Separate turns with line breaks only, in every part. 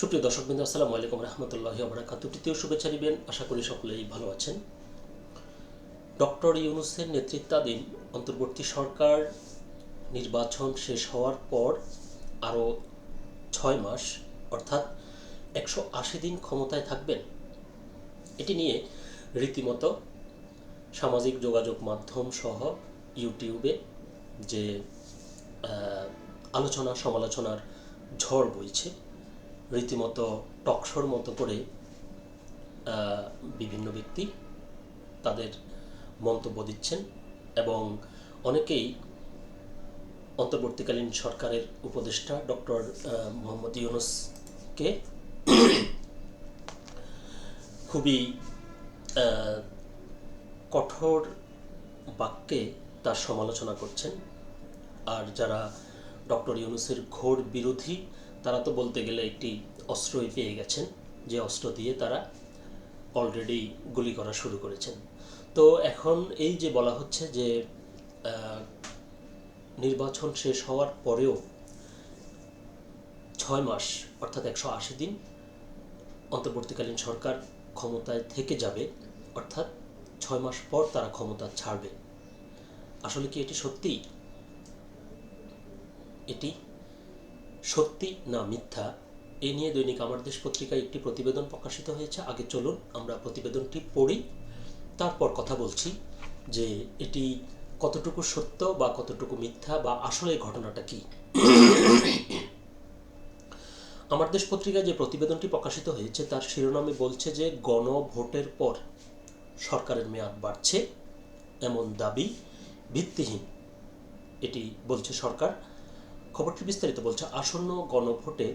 সুপ্রিয় দর্শকবৃন্দ আসসালামু আলাইকুম রহমতুল্লাহ আবরাকাত তৃতীয় শুভেচ্ছা নেবেন। আশা করি সকলেই ভালো আছেন। ডক্টর ইউনুসের নেতৃত্বাধীন অন্তর্বর্তী সরকার নির্বাচন শেষ হওয়ার পর আরও ছয় মাস, অর্থাৎ একশো আশি দিন ক্ষমতায় থাকবেন। এটি নিয়ে রীতিমতো সামাজিক যোগাযোগ মাধ্যম সহ ইউটিউবে যে আলোচনা সমালোচনার ঝড় বইছে রীতিমতো টকশোর মতো করে বিভিন্ন ব্যক্তি তাদের মন্তব্য দিচ্ছেন এবং অনেকেই অন্তর্বর্তীকালীন সরকারের উপদেষ্টা ডক্টর মোহাম্মদ ইউনুসকে খুবই কঠোর বাক্যে তার সমালোচনা করছেন। আর যারা ডক্টর ইউনুসের ঘোর বিরোধী তারা তো বলতে গেলে একটি অস্ত্রই পেয়ে গেছেন, যে অস্ত্র দিয়ে তারা অলরেডি গুলি করা শুরু করেছেন। তো এখন এই যে বলা হচ্ছে যে নির্বাচন শেষ হওয়ার পরেও ছয় মাস, অর্থাৎ একশো আশি দিন অন্তর্বর্তীকালীন সরকার ক্ষমতায় থেকে যাবে, অর্থাৎ ছয় মাস পর তারা ক্ষমতা ছাড়বে। আসলে কি এটি সত্যি? এটি সত্যি না মিথ্যা, এ নিয়ে দৈনিক আমার দেশ পত্রিকায় একটি প্রতিবেদন প্রকাশিত হয়েছে। আগে চলুন আমরা প্রতিবেদনটি পড়ি। তারপর কথা বলছি যে এটি কতটুকু সত্য বা কতটুকু মিথ্যা বা আসলে ঘটনাটা কি। আমার দেশ পত্রিকায় যে প্রতিবেদনটি প্রকাশিত হয়েছে, তার শিরোনামে বলছে যে গণভোটের পর সরকারের মেয়াদ বাড়ছে। এমন দাবি ভিত্তিহীন, এটি বলছে সরকার। খবরটি বিস্তারিত বলছে, আসন্ন গণভোটে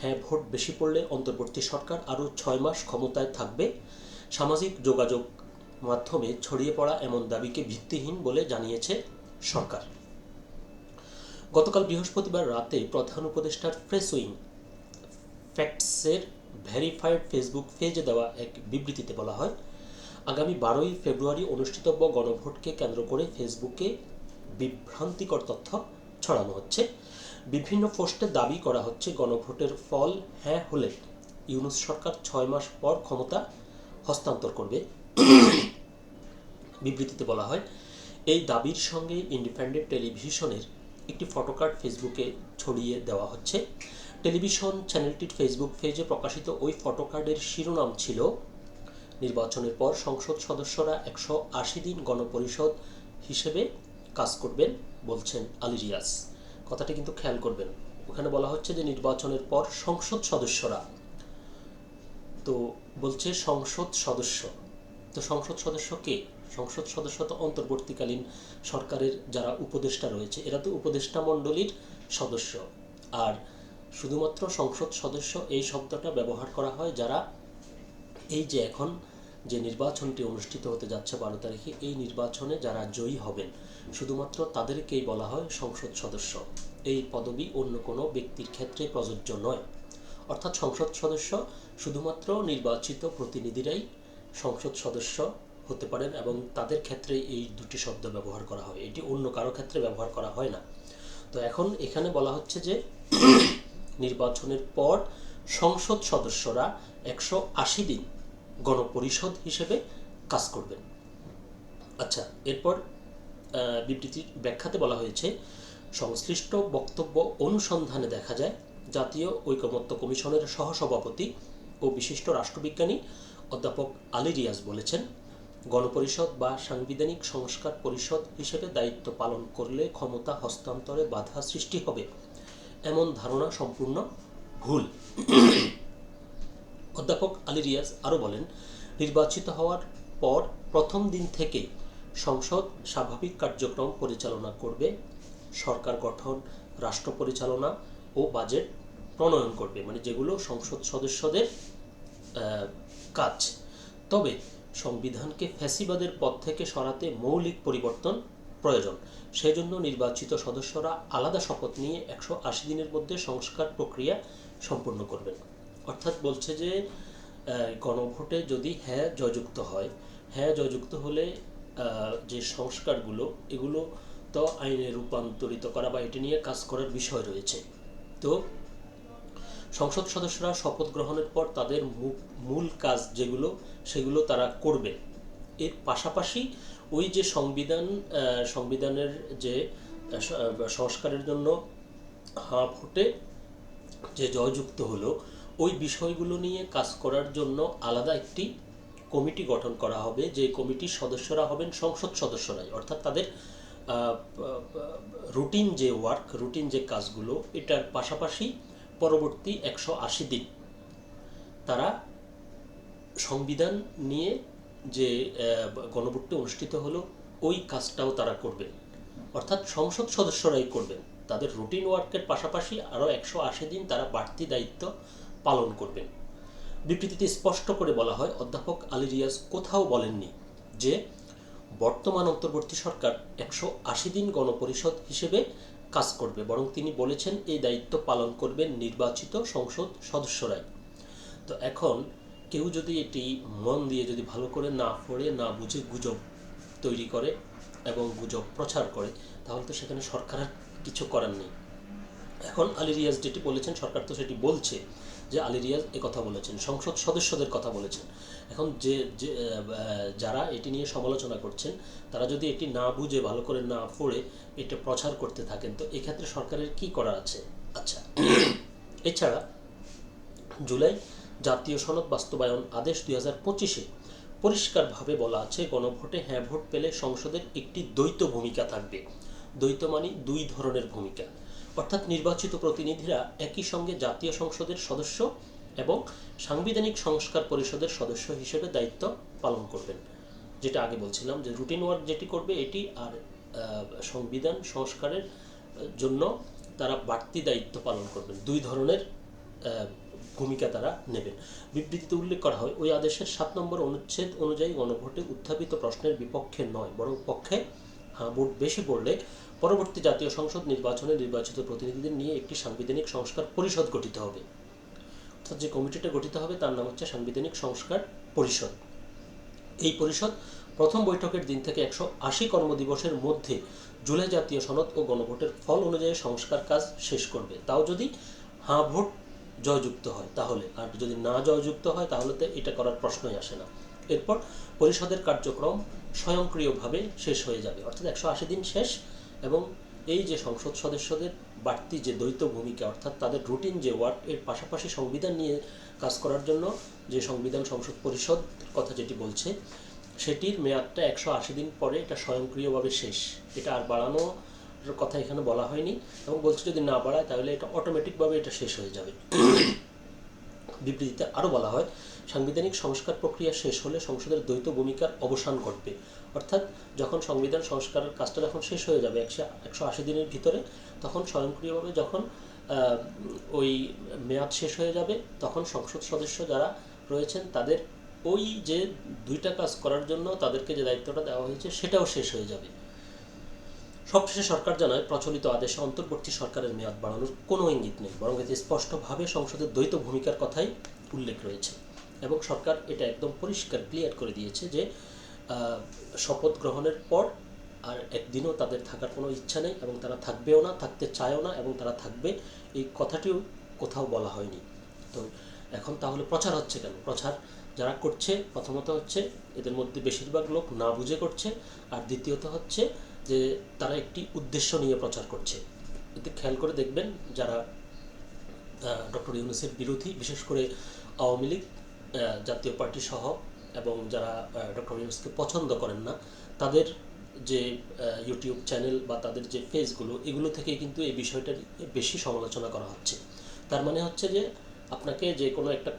হ্যাঁ ভোট বেশি পড়লে অন্তর্বর্তী সরকার আরও ছয় মাস ক্ষমতায় থাকবে। সামাজিক যোগাযোগ মাধ্যমে ছড়িয়ে পড়া এমন দাবিকে ভিত্তিহীন বলে জানিয়েছে সরকার। গতকাল বৃহস্পতিবার রাতে প্রধান উপদেষ্টার প্রেস উইং ফ্যাক্টসের ভেরিফাইড ফেসবুক পেজে দেওয়া এক বিবৃতিতে বলা হয়, আগামী বারোই ফেব্রুয়ারি অনুষ্ঠিতব্য গণভোটকে কেন্দ্র করে ফেসবুকে বিভ্রান্তিকর তথ্য ছড়ানো হচ্ছে। বিভিন্ন পোস্টে দাবি করা হচ্ছে, গণভোটের ফল হ্যাঁ হলে ইউনুস সরকার ছয় মাস পর ক্ষমতা হস্তান্তর করবে। বিবৃতিতে বলা হয়, এই দাবির সঙ্গে ইন্ডিপেন্ডেন্ট টেলিভিশনের একটি ফটোকার্ড ফেসবুকে ছড়িয়ে দেওয়া হচ্ছে। টেলিভিশন চ্যানেলটির ফেসবুক পেজে প্রকাশিত ওই ফটোকার্ডের শিরোনাম ছিল, নির্বাচনের পর সংসদ সদস্যরা একশো আশি দিন গণপরিষদ হিসেবে কাজ করবেন, বলছেন আলী রিয়াজ। কথাটি কিন্তু খেয়াল করবেন। ওখানে বলা হচ্ছে যে নির্বাচনের পর সংসদ সদস্যরা, তো বলছে সংসদ সদস্য। তো সংসদ সদস্য কে? সংসদ সদস্য তো অন্তর্বর্তীকালীন সরকারের যারা উপদেষ্টা রয়েছে, এরা তো উপদেষ্টা মণ্ডলীর সদস্য। আর শুধুমাত্র সংসদ সদস্য এই শব্দটা ব্যবহার করা হয় যারা এই যে এখন যে নির্বাচনটি অনুষ্ঠিত হতে যাচ্ছে বারো তারিখে, এই নির্বাচনে যারা জয়ী হবেন, শুধুমাত্র তাদেরকেই বলা হয় সংসদ সদস্য। এই পদবি অন্য কোনো ব্যক্তির ক্ষেত্রে প্রযোজ্য নয়। অর্থাৎ সংসদ সদস্য শুধুমাত্র নির্বাচিত প্রতিনিধিরাই সংসদ সদস্য হতে পারেন এবং তাদের ক্ষেত্রে এই দুটি শব্দ ব্যবহার করা হয়। এটি অন্য কারও ক্ষেত্রে ব্যবহার করা হয় না। তো এখন এখানে বলা হচ্ছে যে নির্বাচনের পর সংসদ সদস্যরা একশো আশি দিন গণপরিষদ হিসেবে কাজ করবেন। আচ্ছা এরপর বিবৃতির ব্যাখ্যাতে বলা হয়েছে, সংশ্লিষ্ট বক্তব্য অনুসন্ধানে দেখা যায়, জাতীয় ঐকমত্য কমিশনের সহসভাপতি ও বিশিষ্ট রাষ্ট্রবিজ্ঞানী অধ্যাপক আলী রিয়াজ বলেছেন, গণপরিষদ বা সাংবিধানিক সংস্কার পরিষদ হিসেবে দায়িত্ব পালন করলে ক্ষমতা হস্তান্তরে বাধা সৃষ্টি হবে। এমন ধারণা সম্পূর্ণ ভুল। অধ্যাপক আলী রিয়াজ আরও বলেন, নির্বাচিত হওয়ার পর প্রথম দিন থেকে সংসদ স্বাভাবিক কার্যক্রম পরিচালনা করবে, সরকার গঠন, রাষ্ট্র পরিচালনা ও বাজেট প্রণয়ন করবে মানে যেগুলো সংসদ সদস্যদের কাজ। তবে সংবিধানকে ফ্যাসিবাদের পথ থেকে সরাতে মৌলিক পরিবর্তন প্রয়োজন। সেজন্য নির্বাচিত সদস্যরা আলাদা শপথ নিয়ে একশো আশি দিনের মধ্যে সংস্কার প্রক্রিয়া সম্পন্ন করবেন। অর্থাৎ বলছে যে গণভোটে যদি হ্যাঁ জয়যুক্ত হয় হ্যাঁ জয়যুক্ত হলে যে সংস্কারগুলো, এগুলো তো আইনে রূপান্তরিত করা বা এটি নিয়ে কাজ করার বিষয় রয়েছে। তো সংসদ সদস্যরা শপথ গ্রহণের পর তাদের মূল কাজ যেগুলো, সেগুলো তারা করবে। এর পাশাপাশি ওই যে সংবিধান সংবিধানের যে সংস্কারের জন্য হাঁ, ভোটে যে জয়যুক্ত হলো ওই বিষয়গুলো নিয়ে কাজ করার জন্য আলাদা একটি কমিটি গঠন করা হবে, যে কমিটির সদস্যরা হবেন সংসদ সদস্যরাই। অর্থাৎ তাদের রুটিন যে ওয়ার্ক, রুটিন যে কাজগুলো, এটার পাশাপাশি পরবর্তী একশো আশি দিন তারা সংবিধান নিয়ে যে গণভোটটি অনুষ্ঠিত হলো, ওই কাজটাও তারা করবেন। অর্থাৎ সংসদ সদস্যরাই করবেন। তাদের রুটিন ওয়ার্কের পাশাপাশি আরও একশো আশি দিন তারা বাড়তি দায়িত্ব পালন করবেন। বিবৃতিতে স্পষ্ট করে বলা হয়, অধ্যাপক আলী রিয়াজ কোথাও বলেননি যে, বর্তমান অন্তর্বর্তী সরকার একশো আশি দিন গণপরিষদ হিসেবে কাজ করবে, বরং তিনি বলেছেন এই দায়িত্ব পালন করবেন নির্বাচিত সংসদ সদস্যরাই। তো এখন কেউ যদি এটি মন দিয়ে যদি ভালো করে না পড়ে, না বুঝে গুজব তৈরি করে এবং গুজব প্রচার করে, তাহলে তো সেখানে সরকার কিছু করার নেই। এখন আলী রিয়াজ যেটি বলেছেন, সরকার তো সেটি বলছে। যে আলী রিয়াজ কথা বলেছেন, সংসদ সদস্যদের কথা বলেছেন। এখন যে যারা এটি নিয়ে সমালোচনা করছেন, তারা যদি এটি না বুঝে, ভালো করে না পড়ে, এটা প্রচার করতে থাকেন, তো এক্ষেত্রে সরকারের কি করার আছে? আচ্ছা এছাড়া জুলাই জাতীয় সনদ বাস্তবায়ন আদেশ দুই হাজার পঁচিশে পরিষ্কারভাবে বলা আছে, গণভোটে হ্যাঁ ভোট পেলে সংসদের একটি দ্বৈত ভূমিকা থাকবে। দ্বৈত মানে দুই ধরনের ভূমিকা। অর্থাৎ নির্বাচিত প্রতিনিধিরা একই সঙ্গে জাতীয় সংসদের সদস্য এবং সাংবিধানিক সংস্কার পরিষদের সদস্য হিসেবে দায়িত্ব পালন করবেন। যেটা আগে বলছিলাম যে রুটিন ওয়ার্ক যেটি করবে এটি আর সংবিধান সংস্কারের জন্য তারা বাড়তি দায়িত্ব পালন করবেন। দুই ধরনের ভূমিকা তারা নেবেন। বিবৃতিতে উল্লেখ করা হয়, ওই আদেশের সাত নম্বর অনুচ্ছেদ অনুযায়ী গণভোটে উত্থাপিত প্রশ্নের বিপক্ষে নয়, বরং পক্ষে হ্যাঁ ভোট বেশি পড়লে পরবর্তী জাতীয় সংসদ নির্বাচনে নির্বাচিত প্রতিনিধিদের নিয়ে একটি সাংবিধানিক সংস্কার পরিষদ গঠিত হবে। অর্থাৎ যে কমিটিটা গঠিত হবে তার নাম হচ্ছে সাংবিধানিক সংস্কার পরিষদ। এই পরিষদ প্রথম বৈঠকের দিন থেকে একশো আশি কর্মদিবসের মধ্যে জুলাই জাতীয় সনদ ও গণভোটের ফল অনুযায়ী সংস্কার কাজ শেষ করবে। তাও যদি হাঁ ভোট জয়যুক্ত হয় তাহলে, আর যদি না জয়যুক্ত হয় তাহলে তো এটা করার প্রশ্নই আসে না। এরপর পরিষদের কার্যক্রম স্বয়ংক্রিয়ভাবে শেষ হয়ে যাবে। অর্থাৎ একশো আশি দিন শেষ। এবং এই যে সংসদ সদস্যদের বাড়তি যে দ্বৈত ভূমিকা, অর্থাৎ তাদের রুটিন যে ওয়ার্ক এর পাশাপাশি সংবিধান নিয়ে কাজ করার জন্য যে সংবিধান সংসদ পরিষদ কথা যেটি বলছে, সেটির মেয়াদটা একশো আশি দিন পরে এটা স্বয়ংক্রিয়ভাবে শেষ। এটা আর বাড়ানোর কথা এখানে বলা হয়নি এবং বলছে যদি না বাড়ায় তাহলে এটা অটোমেটিকভাবে এটা শেষ হয়ে যাবে। বিবৃতিতে আরও বলা হয়, সাংবিধানিক সংস্কার প্রক্রিয়া শেষ হলে সংসদের দ্বৈত ভূমিকার অবসান ঘটবে। অর্থাৎ যখন সংবিধান সংস্কারের কাজটা যখন শেষ হয়ে যাবে, একশো একশো আশি দিনের ভিতরে, তখন স্বয়ংক্রিয়ভাবে যখন ওই মেয়াদ শেষ হয়ে যাবে, তখন সংসদ সদস্য যারা রয়েছেন, তাদের ওই যে দুইটা কাজ করার জন্য তাদেরকে যে দায়িত্বটা দেওয়া হয়েছে, সেটাও শেষ হয়ে যাবে। সবশেষে সরকার জানায়, প্রচলিত আদেশে অন্তর্বর্তী সরকারের মেয়াদ বাড়ানোর কোনো ইঙ্গিত নেই, বরং এতে স্পষ্টভাবে সংসদের দ্বৈত ভূমিকার কথাই উল্লেখ রয়েছে। এবং সরকার এটা একদম পরিষ্কার, ক্লিয়ার করে দিয়েছে যে শপথ গ্রহণের পর আর একদিনও তাদের থাকার কোনো ইচ্ছা নেই এবং তারা থাকবেও না, থাকতে চায়ও না এবং তারা থাকবে, এই কথাটিও কোথাও বলা হয়নি। তো এখন তাহলে প্রচার হচ্ছে কেন? প্রচার যারা করছে, প্রথমত হচ্ছে এদের মধ্যে বেশিরভাগ লোক না বুঝে করছে, আর দ্বিতীয়ত হচ্ছে যে তারা একটি উদ্দেশ্য নিয়ে প্রচার করছে। এতে খেয়াল করে দেখবেন যারা ডক্টর ইউনুসের বিরোধী, বিশেষ করে আওয়ামী লীগ জাতীয় পার্টি সহ এবং যারা ডক্টর ইউনুসকে পছন্দ করেন না, তাদের যে ইউটিউব চ্যানেল বা তাদের যে পেজগুলো, এগুলো থেকে কিন্তু এই বিষয়টার বেশি সমালোচনা করা হচ্ছে। তার মানে হচ্ছে যে, আপনাকে যে কোনো একটা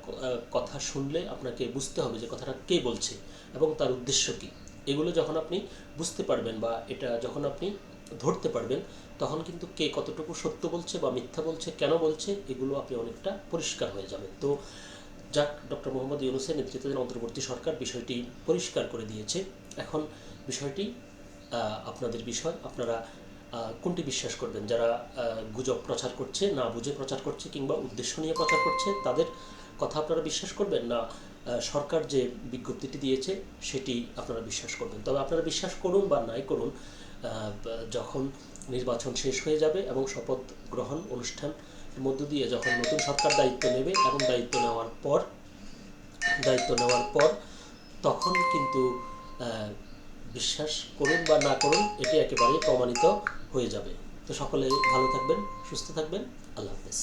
কথা শুনলে আপনাকে বুঝতে হবে যে কথাটা কে বলছে এবং তার উদ্দেশ্য কী। এগুলো যখন আপনি বুঝতে পারবেন বা এটা যখন আপনি ধরতে পারবেন, তখন কিন্তু কে কতটুকু সত্য বলছে বা মিথ্যা বলছে, কেন বলছে, এগুলো আপনি অনেকটা পরিষ্কার হয়ে যাবেন তো যাক, ডক্টর মোহাম্মদ ইউনুসের নেতৃত্বাধীন অন্তর্বর্তী সরকার বিষয়টি পরিষ্কার করে দিয়েছে। এখন বিষয়টি আপনাদের বিষয়, আপনারা কোনটি বিশ্বাস করবেন? যারা গুজব প্রচার করছে, না বুঝে প্রচার করছে কিংবা উদ্দেশ্য নিয়ে প্রচার করছে, তাদের কথা আপনারা বিশ্বাস করবেন? না সরকার যে বিজ্ঞপ্তিটি দিয়েছে, সেটি আপনারা বিশ্বাস করবেন। তবে আপনারা বিশ্বাস করুন বা নাই করুন যখন নির্বাচন শেষ হয়ে যাবে এবং শপথ গ্রহণ অনুষ্ঠান মধ্য দিয়ে যখন নতুন সরকার দায়িত্ব নেবে এবং দায়িত্ব নেওয়ার পর, দায়িত্ব নেওয়ার পর, তখন কিন্তু বিশ্বাস করুন বা না করুন, এটি একেবারেই প্রমাণিত হয়ে যাবে। তো সকলে ভালো থাকবেন, সুস্থ থাকবেন। আল্লাহ হাফেজ।